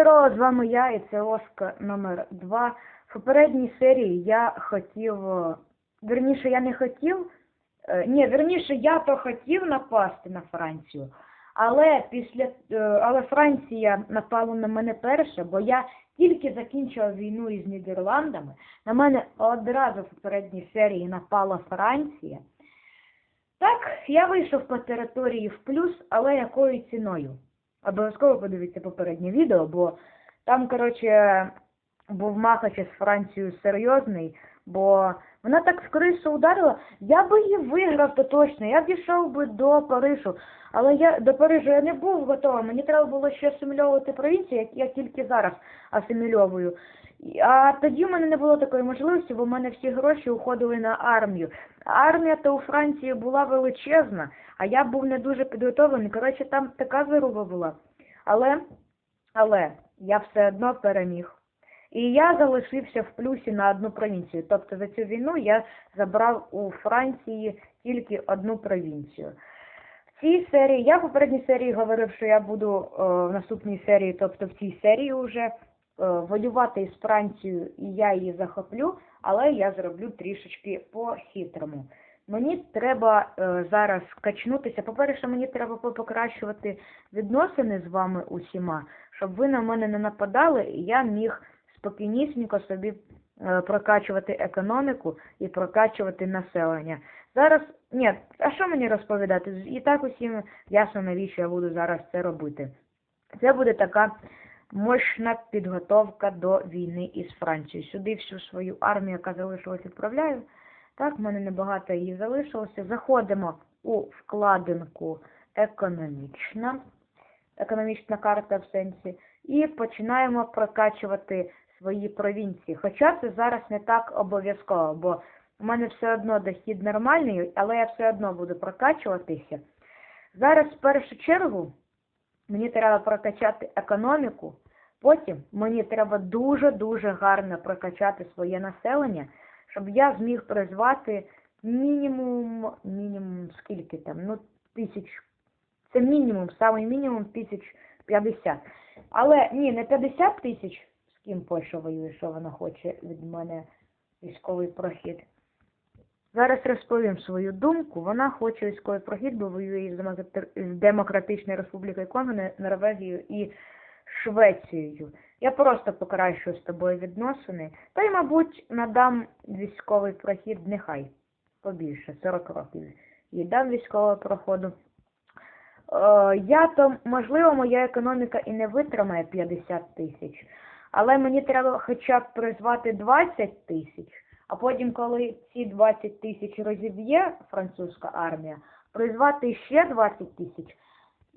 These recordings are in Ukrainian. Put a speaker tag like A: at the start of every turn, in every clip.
A: здорово, з вами я і це Оска номер 2 В попередній серії я хотів, е, верніше, я не хотів, е, ні, верніше, я то хотів напасти на Францію, але після, е, але Франція напала на мене перше, бо я тільки закінчив війну із Нідерландами. На мене одразу в попередній серії напала Франція. Так, я вийшов по території в плюс, але якою ціною? Обов'язково подивіться попереднє відео, бо там, коротше, був махач із Францією серйозний, бо вона так крису ударила. Я би її виграв, то точно. Я дійшов би до Парижу. Але я до Парижу я не був готовий. Мені треба було ще асимільовувати провінцію, як я тільки зараз асимільовую. А тоді в мене не було такої можливості, бо в мене всі гроші уходили на армію. Армія то у Франції була величезна, а я був не дуже підготовлений. Коротше, там така заруба була. Але, але я все одно переміг. І я залишився в плюсі на одну провінцію. Тобто за цю війну я забрав у Франції тільки одну провінцію. В цій серії, я в попередній серії говорив, що я буду е, в наступній серії, тобто в цій серії вже е, воювати із Францією і я її захоплю, але я зроблю трішечки по-хитрому. Мені треба е, зараз качнутися. По-перше, мені треба покращувати відносини з вами усіма, щоб ви на мене не нападали, і я міг спокійнісінько собі е, прокачувати економіку і прокачувати населення. Зараз, ні, а що мені розповідати? І так усім ясно, навіщо я буду зараз це робити. Це буде така мощна підготовка до війни із Францією. Сюди всю свою армію, яка залишилась, відправляю. Так, в мене небагато її залишилося. Заходимо у вкладинку економічна, економічна карта в сенсі, і починаємо прокачувати свої провінції. Хоча це зараз не так обов'язково, бо у мене все одно дохід нормальний, але я все одно буду прокачуватися. Зараз в першу чергу мені треба прокачати економіку, потім мені треба дуже-дуже гарно прокачати своє населення, щоб я зміг призвати мінімум, мінімум скільки там, ну, тисяч, це мінімум, самий мінімум тисяч п'ятдесят. Але ні, не 50 тисяч, з ким Польща воює, що вона хоче від мене військовий прохід. Зараз розповім свою думку. Вона хоче військовий прохід, бо воює з Демократичною Республікою Конго, Норвегією і Швецією. Я просто покращую з тобою відносини. Та й, мабуть, надам військовий прохід, нехай побільше, 40 років. І дам військового проходу. Е, я то, можливо, моя економіка і не витримає 50 тисяч, але мені треба хоча б призвати 20 тисяч, а потім, коли ці 20 тисяч розіб'є французька армія, призвати ще 20 тисяч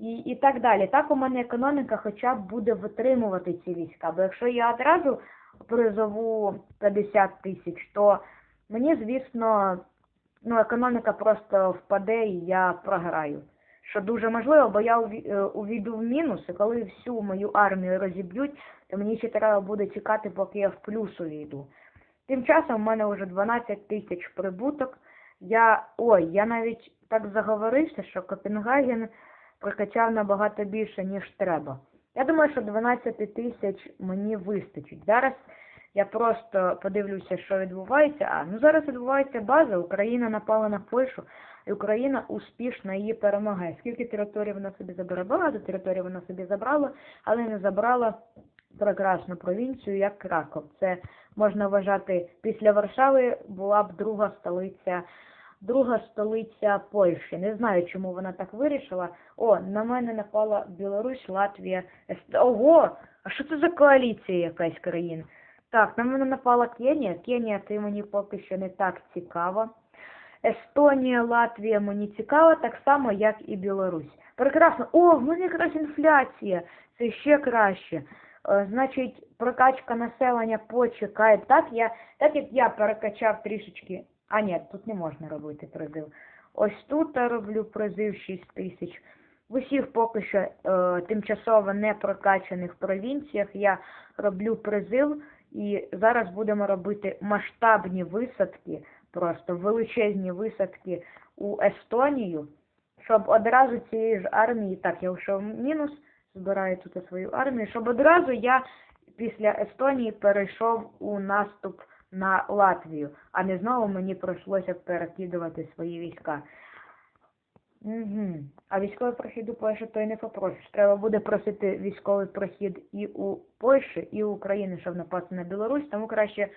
A: і, і так далі. Так у мене економіка хоча б буде витримувати ці війська. Бо якщо я одразу призову 50 тисяч, то мені, звісно, ну, економіка просто впаде і я програю. Що дуже можливо, бо я е, увійду в мінус, і коли всю мою армію розіб'ють, то мені ще треба буде чекати, поки я в плюс увійду. Тим часом в мене вже 12 тисяч прибуток. Я. Ой, я навіть так заговорився, що Копенгаген прокачав набагато більше, ніж треба. Я думаю, що 12 тисяч мені вистачить. Зараз я просто подивлюся, що відбувається. А, ну зараз відбувається база. Україна напала на Польщу, і Україна успішно її перемагає. Скільки територій вона собі забере? Багато територій вона собі забрала, але не забрала прекрасну провінцію, як Краков. Це можна вважати після Варшави була б друга столиця. Друга столиця Польщі. Не знаю, чому вона так вирішила. О, на мене напала Білорусь, Латвія, Ест... Ого! А що це за коаліція якась країн? Так, на мене напала Кенія. Кенія, ти мені поки що не так цікава. Естонія, Латвія мені цікава, так само, як і Білорусь. Прекрасно. О, в мене якраз інфляція. Це ще краще. Е, Значить, прокачка населення почекає. Так, я, так як я перекачав трішечки. А ні, тут не можна робити призив. Ось тут я роблю призив 6 тисяч. В усіх поки що е, тимчасово не прокачаних провінціях я роблю призив і зараз будемо робити масштабні висадки, просто величезні висадки у Естонію, щоб одразу цієї ж армії, так, я вийшов в мінус, збираю тут свою армію, щоб одразу я після Естонії перейшов у наступ на Латвію, а не знову мені прийшлося перекидувати свої війська. Угу. А військовий прохід у Польщі то й не попросиш. Треба буде просити військовий прохід і у Польщі, і у України, щоб напасти на Білорусь, тому краще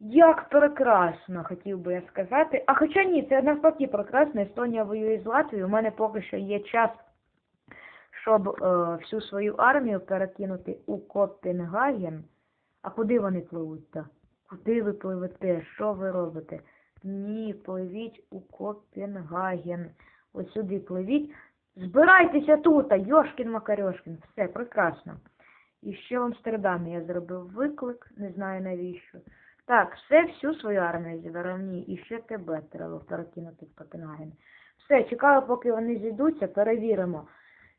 A: як прекрасно, хотів би я сказати. А хоча ні, це навпаки прекрасно. Естонія воює з Латвією. У мене поки що є час, щоб е, всю свою армію перекинути у Копенгаген. А куди вони пливуть? то Куди ви пливете? Що ви робите? Ні, пливіть у Копенгаген. Ось сюди пливіть. Збирайтеся тут, Йошкін Макарьошкін. Все, прекрасно. І ще в Амстердамі я зробив виклик, не знаю навіщо. Так, все, всю свою армію зібрав. Ні, і ще тебе треба перекинути в Копенгаген. Все, чекаю, поки вони зійдуться, перевіримо,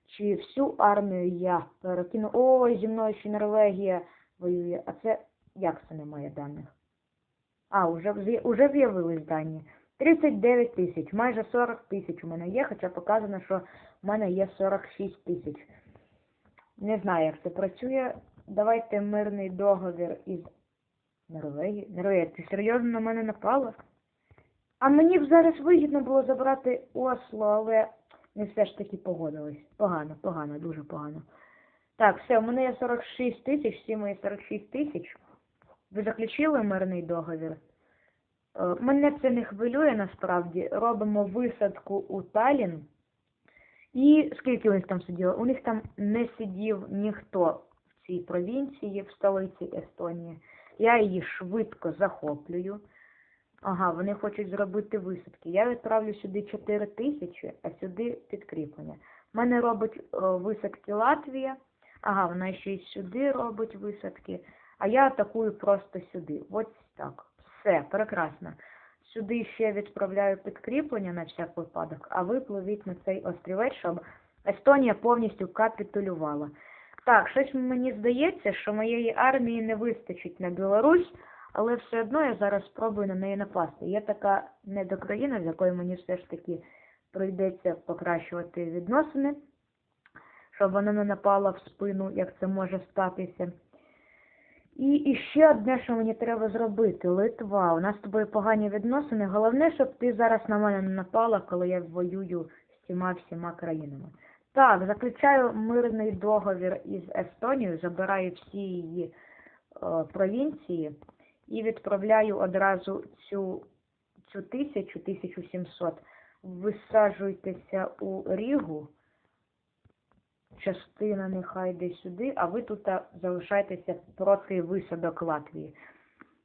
A: чи всю армію я перекину. Ой, зі мною ще Норвегія воює. А це як це немає даних? А, уже, з'я- уже з'явились дані. 39 тисяч, майже 40 тисяч у мене є, хоча показано, що в мене є 46 тисяч. Не знаю, як це працює. Давайте мирний договір із Норвегії. Норвегія, ти серйозно на мене напала? А мені б зараз вигідно було забрати Осло, але не все ж таки погодились. Погано, погано, дуже погано. Так, все, у мене є 46 тисяч, всі мої 46 тисяч. Ви заключили мирний договір? Е, Мене це не хвилює насправді. Робимо висадку у Талін. І скільки у них там сиділо? У них там не сидів ніхто в цій провінції, в столиці Естонії. Я її швидко захоплюю. Ага, вони хочуть зробити висадки. Я відправлю сюди 4 тисячі, а сюди підкріплення. В мене робить е, висадки Латвія. Ага, вона ще й сюди робить висадки. А я атакую просто сюди. Ось так. Все, прекрасно. Сюди ще відправляю підкріплення на всяк випадок, а ви пливіть на цей острівець, щоб Естонія повністю капітулювала. Так, щось мені здається, що моєї армії не вистачить на Білорусь, але все одно я зараз спробую на неї напасти. Є така недокраїна, з якою мені все ж таки прийдеться покращувати відносини, щоб вона не напала в спину, як це може статися. І, і ще одне, що мені треба зробити. Литва. У нас з тобою погані відносини. Головне, щоб ти зараз на мене не напала, коли я воюю з цими всіма країнами. Так, заключаю мирний договір із Естонією, забираю всі її е, провінції і відправляю одразу цю, цю тисячу, 1700. Висаджуйтеся у Рігу. Частина нехай йде сюди, а ви тут залишайтеся проти висадок Латвії.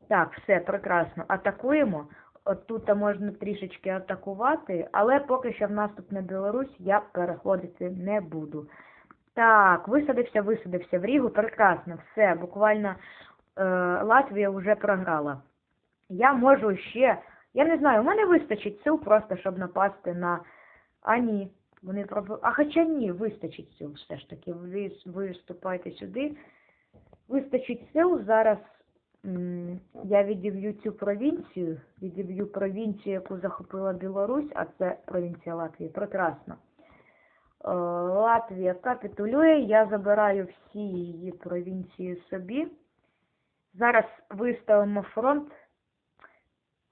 A: Так, все, прекрасно. Атакуємо. От тут можна трішечки атакувати, але поки що в наступ на Білорусь я переходити не буду. Так, висадився, висадився в Рігу. Прекрасно, все, буквально е, Латвія вже програла. Я можу ще, я не знаю, у мене вистачить сил просто, щоб напасти на. А ні. Вони пробують. А хоча ні, вистачить сил все ж таки. Ви, ви вступайте сюди. Вистачить сил. Зараз я відіб'ю цю провінцію. Відіб'ю провінцію, яку захопила Білорусь, а це провінція Латвії. Прекрасно. Е, Латвія капітулює. Я забираю всі її провінції собі. Зараз виставимо фронт.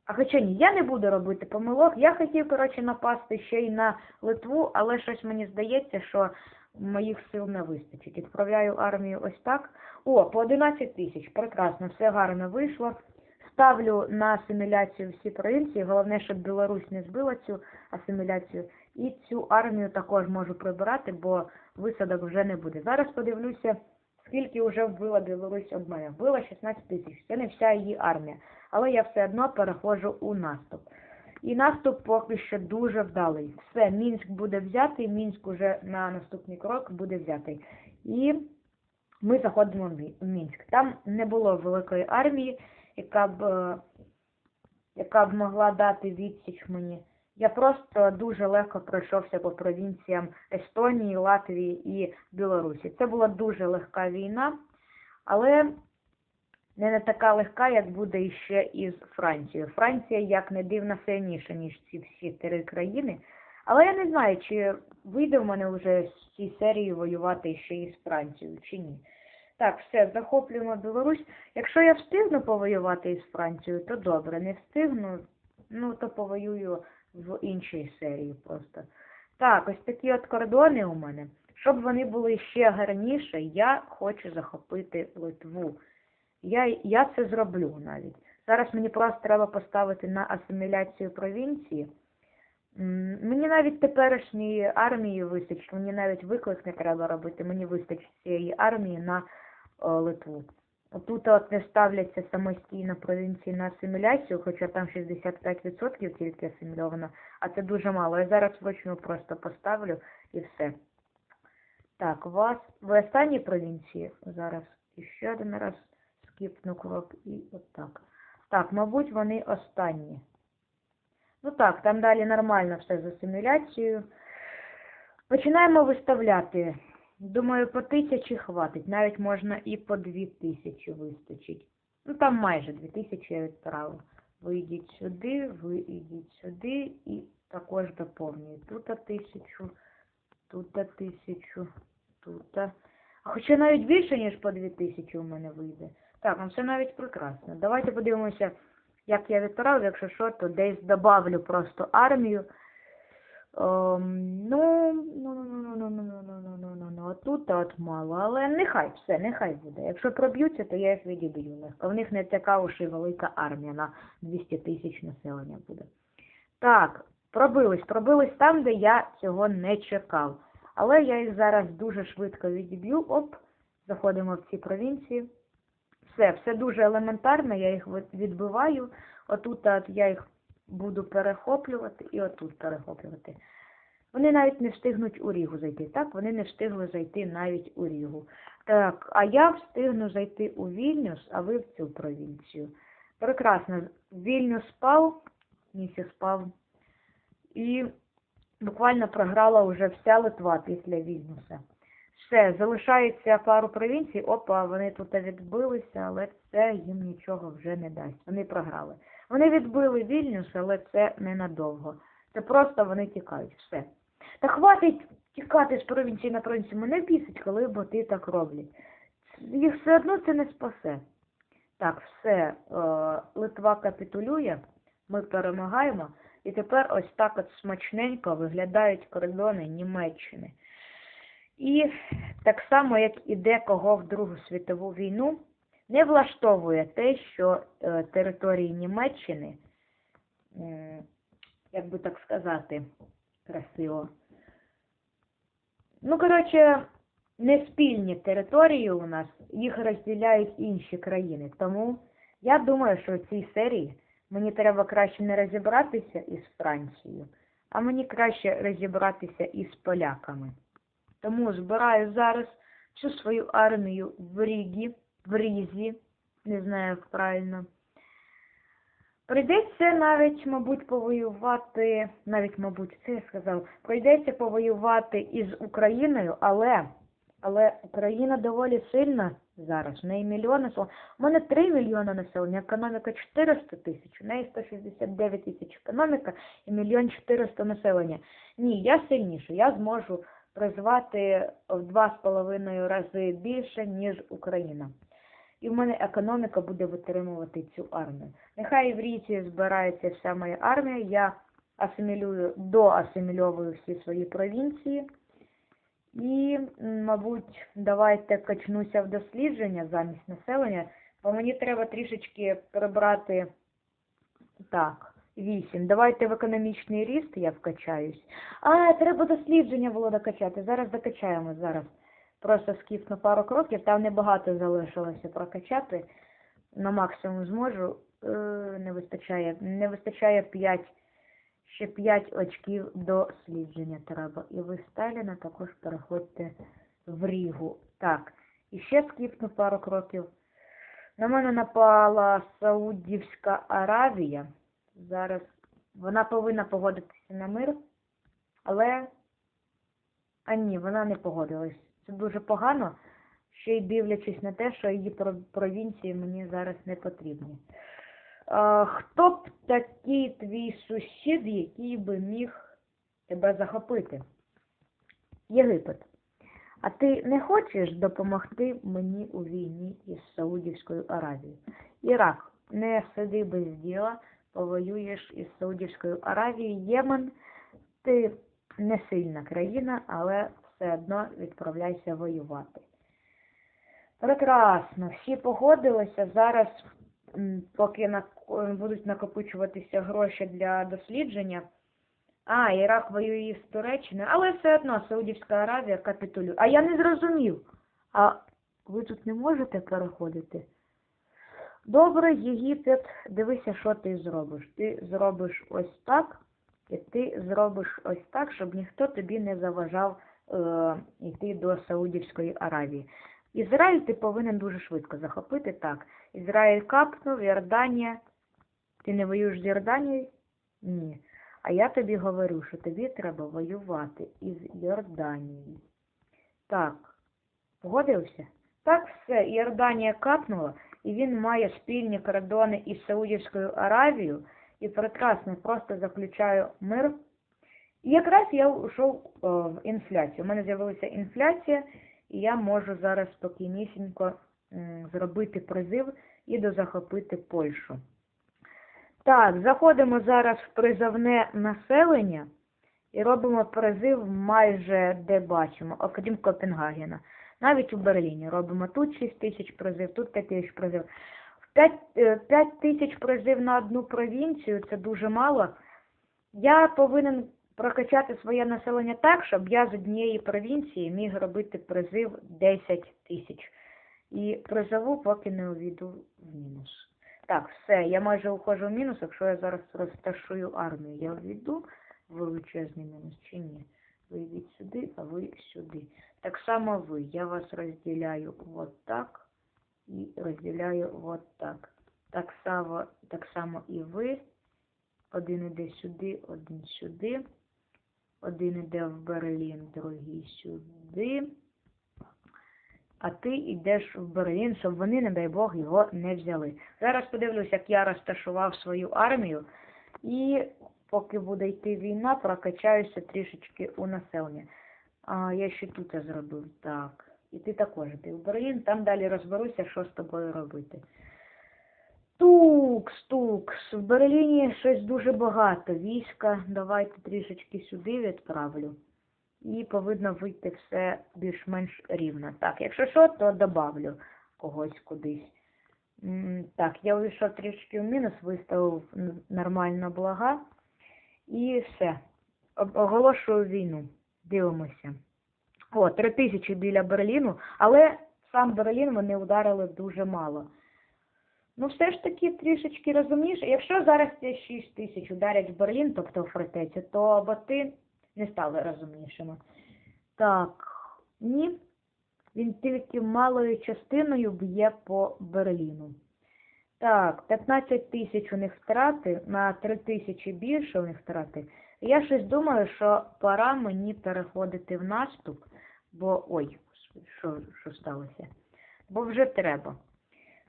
A: А хоча ні, я не буду робити помилок. Я хотів, коротше, напасти ще й на Литву, але щось мені здається, що моїх сил не вистачить. Відправляю армію ось так. О, по 11 тисяч. Прекрасно, все гарно вийшло. Ставлю на асиміляцію всі провінції. Головне, щоб Білорусь не збила цю асиміляцію. І цю армію також можу прибирати, бо висадок вже не буде. Зараз подивлюся, скільки вже вбила Білорусь об мене. Вбила 16 тисяч. Це не вся її армія але я все одно переходжу у наступ. І наступ поки що дуже вдалий. Все, Мінськ буде взятий, Мінськ уже на наступний крок буде взятий. І ми заходимо в Мінськ. Там не було великої армії, яка б, е, яка б могла дати відсіч мені. Я просто дуже легко пройшовся по провінціям Естонії, Латвії і Білорусі. Це була дуже легка війна, але не, не така легка, як буде іще із Францією. Франція, як не дивно, сильніша, ніж ці всі три країни, Але я не знаю, чи вийде в мене вже з цій серії воювати ще і з Францією, чи ні. Так, все, захоплюємо Білорусь. Якщо я встигну повоювати із Францією, то добре. Не встигну, ну то повоюю в іншій серії просто. Так, ось такі от кордони у мене. Щоб вони були ще гарніше, я хочу захопити Литву. Я, я це зроблю навіть. Зараз мені просто треба поставити на асиміляцію провінції. Мені навіть теперішньої армії вистачить, мені навіть виклик не треба робити, мені вистачить цієї армії на о, Литву. Тут от не ставляться самостійно провінції на асиміляцію, хоча там 65% тільки асимільовано, а це дуже мало. Я зараз вручну просто поставлю і все. Так, у вас ви останні провінції зараз. Ще один раз скіпну крок і отак. Так, мабуть, вони останні. Ну так, там далі нормально все з асиміляцією. Починаємо виставляти. Думаю, по тисячі хватить. Навіть можна і по дві тисячі вистачить. Ну там майже дві тисячі я відправила. Ви йдіть сюди, ви йдіть сюди і також доповнюю. Тут тисячу, тут тисячу, тут. Хоча навіть більше, ніж по дві тисячі у мене вийде. Так, ну все навіть прекрасно. Давайте подивимося, як я відправив, якщо що, то десь добавлю просто армію. Ем, ну, ну, ну, ну, ну, ну, ну, ну, ну, ну, ну, ну, тут от мало, але нехай все, нехай буде. Якщо проб'ються, то я їх відіб'ю легко. В них не така уж і велика армія на 200 тисяч населення буде. Так, пробились, пробились там, де я цього не чекав. Але я їх зараз дуже швидко відіб'ю. Оп, заходимо в ці провінції. Все, все дуже елементарно, я їх відбиваю. Отут от я їх буду перехоплювати і отут перехоплювати. Вони навіть не встигнуть у Рігу зайти. Так, вони не встигли зайти навіть у Рігу. Так, а я встигну зайти у Вільнюс, а ви в цю провінцію. Прекрасно. Вільнюс спав, місяць спав. І буквально програла вже вся Литва після Вільнюса. Все, залишається пару провінцій. Опа, вони тут відбилися, але це їм нічого вже не дасть. Вони програли. Вони відбили Вільнюс, але це ненадовго. Це просто вони тікають. Все. Та хватить тікати з провінції на провінцію. Мене бісить, коли боти так роблять. Їх все одно це не спасе. Так, все, е, Литва капітулює, ми перемагаємо. І тепер ось так от смачненько виглядають кордони Німеччини. І так само, як і декого в Другу світову війну, не влаштовує те, що е, території Німеччини, м, як би так сказати, красиво. Ну, коротше, не спільні території у нас, їх розділяють інші країни. Тому я думаю, що в цій серії мені треба краще не розібратися із Францією, а мені краще розібратися із поляками. Тому збираю зараз всю свою армію в Рігі, в Різі, не знаю, як правильно. Прийдеться навіть, мабуть, повоювати, навіть, мабуть, це я сказав, прийдеться повоювати із Україною, але, але Україна доволі сильна зараз, в неї мільйони, у мене 3 мільйони населення, економіка 400 тисяч, у неї 169 тисяч економіка і мільйон 400 населення. Ні, я сильніше, я зможу призвати в два з половиною рази більше, ніж Україна. І в мене економіка буде витримувати цю армію. Нехай в Ріці збирається вся моя армія, я асимілюю, доасимільовую всі свої провінції. І, мабуть, давайте качнуся в дослідження замість населення, бо мені треба трішечки прибрати так, вісім. Давайте в економічний ріст я вкачаюсь. А, треба дослідження було докачати. Зараз докачаємо зараз. Просто скіпну пару кроків, там небагато залишилося прокачати. На максимум зможу. Е, не вистачає. Не вистачає 5. Ще 5 очків дослідження треба. І ви Сталіна також переходьте в Рігу. Так, і ще скіпну пару кроків. На мене напала Саудівська Аравія. Зараз вона повинна погодитися на мир, але а ні, вона не погодилась. Це дуже погано, ще й дивлячись на те, що її про- провінції мені зараз не потрібні. Хто б такий твій сусід, який би міг тебе захопити. Єгипет. А ти не хочеш допомогти мені у війні із Саудівською Аравією? Ірак, не сиди без діла, повоюєш із Саудівською Аравією. Ємен, ти не сильна країна, але все одно відправляйся воювати. Прекрасно, всі погодилися. Зараз, поки будуть накопичуватися гроші для дослідження. А, Ірак воює з Туреччиною, але все одно Саудівська Аравія капітулює. А я не зрозумів. А ви тут не можете переходити? Добре, Єгипет, дивися, що ти зробиш. Ти зробиш ось так, і ти зробиш ось так, щоб ніхто тобі не заважав е, йти до Саудівської Аравії. Ізраїль ти повинен дуже швидко захопити так. Ізраїль капнув, Йорданія. Ти не воюєш з Йорданією? Ні. А я тобі говорю, що тобі треба воювати із Йорданією. Так, погодився? Так, все, Йорданія капнула, і він має спільні кордони із Саудівською Аравією, і прекрасно просто заключаю мир. І якраз я йшов е, в інфляцію. У мене з'явилася інфляція, і я можу зараз спокійнісінько зробити призив і дозахопити Польщу. Так, заходимо зараз в призовне населення і робимо призив майже де бачимо, окрім Копенгагена. Навіть у Берліні робимо тут 6 тисяч призив, тут 5 тисяч призив. 5, 5 тисяч призив на одну провінцію це дуже мало. Я повинен прокачати своє населення так, щоб я з однієї провінції міг робити призив 10 тисяч. І призову поки не увійду в мінус. Так, все, я майже уходжу в мінус, якщо я зараз розташую армію. Я увійду в величезний мінус чи ні? Ви йдіть сюди, а ви сюди. Так само ви. Я вас розділяю от так і розділяю от так. Так само, так само і ви. Один іде сюди, один сюди. Один іде в Берлін, другий сюди. А ти йдеш в Берлін, щоб вони, не дай Бог, його не взяли. Зараз подивлюсь, як я розташував свою армію. І поки буде йти війна, прокачаюся трішечки у населення. А, я ще тут зробив. Так. І ти також йди в Берлін, там далі розберуся, що з тобою робити. Тукс, тукс. В Берліні щось дуже багато. Війська. Давайте трішечки сюди відправлю. І повинно вийти все більш-менш рівно. Так, якщо що, то добавлю когось кудись. Так, я увійшов трішки в мінус, виставив нормально блага. І все. Оголошую війну. Дивимося. О, три тисячі біля Берліну, але сам Берлін вони ударили дуже мало. Ну, все ж таки трішечки розумніше. Якщо зараз ці 6 тисяч ударять в Берлін, тобто в фортеці, то боти не стали розумнішими. Так, ні. Він тільки малою частиною б'є по Берліну. Так, 15 тисяч у них втрати, на 3 тисячі більше у них втрати. Я щось думаю, що пора мені переходити в наступ, бо. Ой, що, що сталося? Бо вже треба.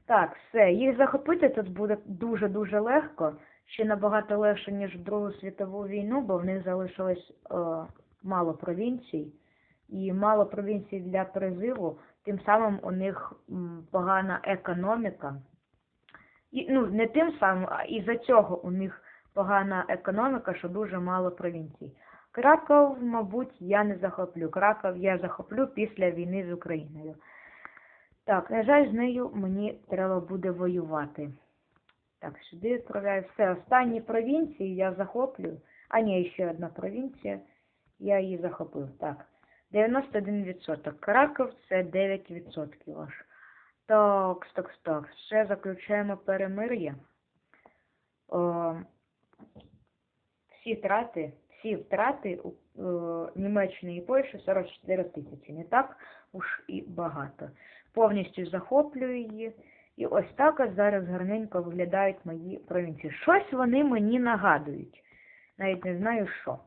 A: Так, все, їх захопити тут буде дуже-дуже легко, ще набагато легше, ніж в Другу світову війну, бо в них залишилось е, мало провінцій, і мало провінцій для призиву, тим самим у них погана економіка. І, ну, не тим самим, а із-за цього у них погана економіка, що дуже мало провінцій. Краков, мабуть, я не захоплю. Краков я захоплю після війни з Україною. Так, на жаль, з нею мені треба буде воювати. Так, сюди відправляю все. Останні провінції я захоплю. А ні, ще одна провінція. Я її захопив. Так. 91%. Краков це 9% аж. Так, так, так. Ще заключаємо перемир'я. О, всі втрати, всі втрати у е, Німеччини і Польщі 44 тисячі. Не так уж і багато. Повністю захоплюю її. І ось так зараз гарненько виглядають мої провінції. Щось вони мені нагадують. Навіть не знаю що.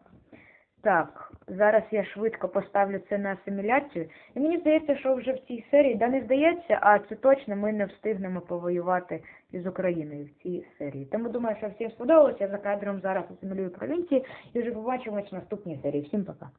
A: Так, зараз я швидко поставлю це на асиміляцію. І мені здається, що вже в цій серії, да не здається, а це точно ми не встигнемо повоювати із Україною в цій серії. Тому думаю, що всім сподобалося. Я за кадром зараз асимілюю провінції і вже побачимось в наступній серії. Всім пока.